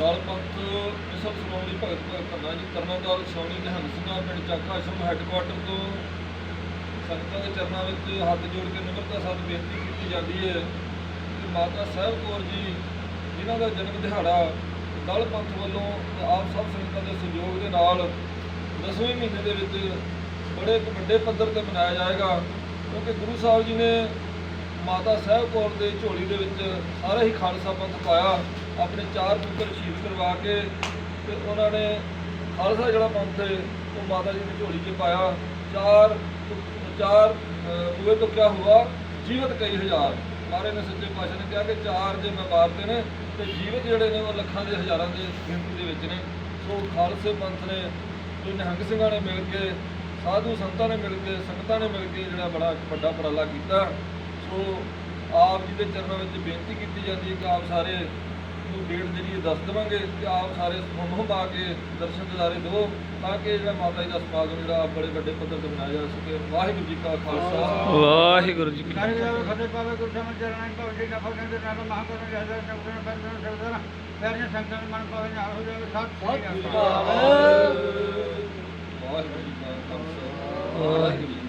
ਦਲ ਪੰਥ ਮਿਸਲ ਸ਼੍ਰੋਮਣੀ ਭਗਤ ਭਗਤ ਧੰਨਾ ਜੀ। ਤਰਨਾਦਲ ਸ਼ੌਣੀ ਨਿਹੰਗ ਸਿੰਘਾਂ, ਪਿੰਡ ਚੱਕ ਆਸ਼ਰਮ ਹੈੱਡਕੁਆਟਰ ਤੋਂ। ਸੰਗਤਾਂ ਦੇ ਚਰਨਾਂ ਵਿੱਚ ਹੱਥ ਜੋੜ ਕੇ ਨਿਮਰਤਾ ਸਾਥ ਬੇਨਤੀ ਕੀਤੀ ਜਾਂਦੀ ਹੈ। ਕਿ ਮਾਤਾ ਸਾਹਿਬ ਕੌਰ ਜੀ, ਜਿਨ੍ਹਾਂ ਦਾ ਜਨਮ ਦਿਹਾੜਾ ਦਲ ਪੰਥ ਵੱਲੋਂ ਤੇ ਆਪ ਸਭ ਸੰਗਤਾਂ ਦੇ ਸਹਿਯੋਗ ਦੇ ਨਾਲ ਦਸਵੇਂ ਮਹੀਨੇ ਦੇ ਵਿੱਚ ਬੜੇ ਵੱਡੇ ਪੱਧਰ ਤੇ ਮਨਾਇਆ ਜਾਏਗਾ। ਕਿਉਂਕਿ ਗੁਰੂ ਸਾਹਿਬ ਜੀ ਨੇ ਮਾਤਾ ਸਾਹਿਬ ਕੌਰ ਦੇ ਝੋਲੀ ਦੇ ਵਿੱਚ ਸਾਰਾ ਹੀ ਖਾਲਸਾ ਪੰਥ ਪਾਇਆ। ਆਪਣੇ ਚਾਰ ਪੁੱਤਰ ਸ਼ਹੀਦ ਕਰਵਾ ਕੇ ਤੇ ਉਹਨਾਂ ਨੇ ਖਾਲਸਾ ਜਿਹੜਾ ਪੰਥ ਹੈ ਉਹ ਮਾਤਾ ਜੀ ਦੀ ਝੋਲੀ 'ਚ ਪਾਇਆ। ਚਾਰ ਚਾਰ ਅਹ, ਤੋਂ ਕਿਆ ਹੁਆ? ਜੀਵਤ ਕਈ ਹਜ਼ਾਰ। ਮਾਰੇ ਨੇ ਸੱਚੇ ਪਾਤਸ਼ਾਹ ਨੇ ਕਿਹਾ ਕਿ ਚਾਰ ਜੇ ਮੈਂ ਮਾਰਦੇ ਨੇ ਤੇ ਜੀਵਤ ਜਿਹੜੇ ਨੇ ਉਹ ਲੱਖਾਂ ਦੇ ਹਜ਼ਾਰਾਂ ਦੇ ਗਿਣਤੀ ਦੇ ਵਿੱਚ ਨੇ। ਸੋ ਖਾਲਸੇ ਪੰਥ ਨੇ ਜੋ ਨਿਹੰਗ ਸਿੰਘਾਂ ਨੇ ਮਿਲ ਕੇ ਸਾਧੂ ਸੰਤਾਂ ਨੇ ਮਿਲ ਕੇ ਸੰਗਤਾਂ ਨੇ ਮਿਲ ਕੇ ਜਿਹੜਾ ਬੜਾ ਵੱਡਾ ਉਪਰਾਲਾ ਕੀਤਾ। ਸੋ ਆਪ ਜੀ ਦੇ ਚਰਨਾਂ ਵਿੱਚ ਬੇਨਤੀ ਕੀਤੀ ਜਾਂਦੀ ਹੈ ਕਿ ਆਪ ਸਾਰੇ ਨੂੰ ਡੇਟ ਜਿਹੜੀ ਦੱਸ ਦੇਵਾਂਗੇ ਕਿ ਆਪ ਸਾਰੇ ਸਮੂਹ ਪਾ ਕੇ ਦਰਸ਼ਨ ਦਿਦਾਰੇ ਦਿਓ ਤਾਂ ਕਿ ਜਿਹੜਾ ਮਾਤਾ ਜੀ ਦਾ ਸਮਾਗਮ ਜਿਹੜਾ ਬੜੇ ਵੱਡੇ ਪੱਧਰ ਤੇ ਮਨਾਇਆ ਜਾ ਸਕੇ ਵਾਹਿਗੁਰੂ ਜੀ ਕਾ ਖਾਲਸਾ ਵਾਹਿਗੁਰੂ ਜੀ ਕੀ ਜਾਵੇ ਖੱਡੇ ਪਾਵੇ ਗੁਰ ਸਮਝ ਚਰਨਾਂ ਪਾਵੇ ਜੀ ਨਫਾ ਕਹਿੰਦੇ ਨਾਮ ਮਹਾਕਰਨ ਜਹਦਰ ਸ਼ਬਦਨ ਬਰਦਨ ਸ਼ਬਦਨ ਪਿਆਰੀਆਂ ਸੰਗਤਾਂ ਨੂੰ ਮਨ ਪਾਵੇ ਨਾ ਹੋ ਜਾਵੇ ਸਤਿ ਸ੍ਰੀ ਅਕਾਲ ਵਾਹਿਗੁਰੂ ਜੀ ਕਾ ਖਾਲਸਾ ਵਾਹਿਗੁਰੂ ਜੀ ਕੀ ਫਤਿਹ।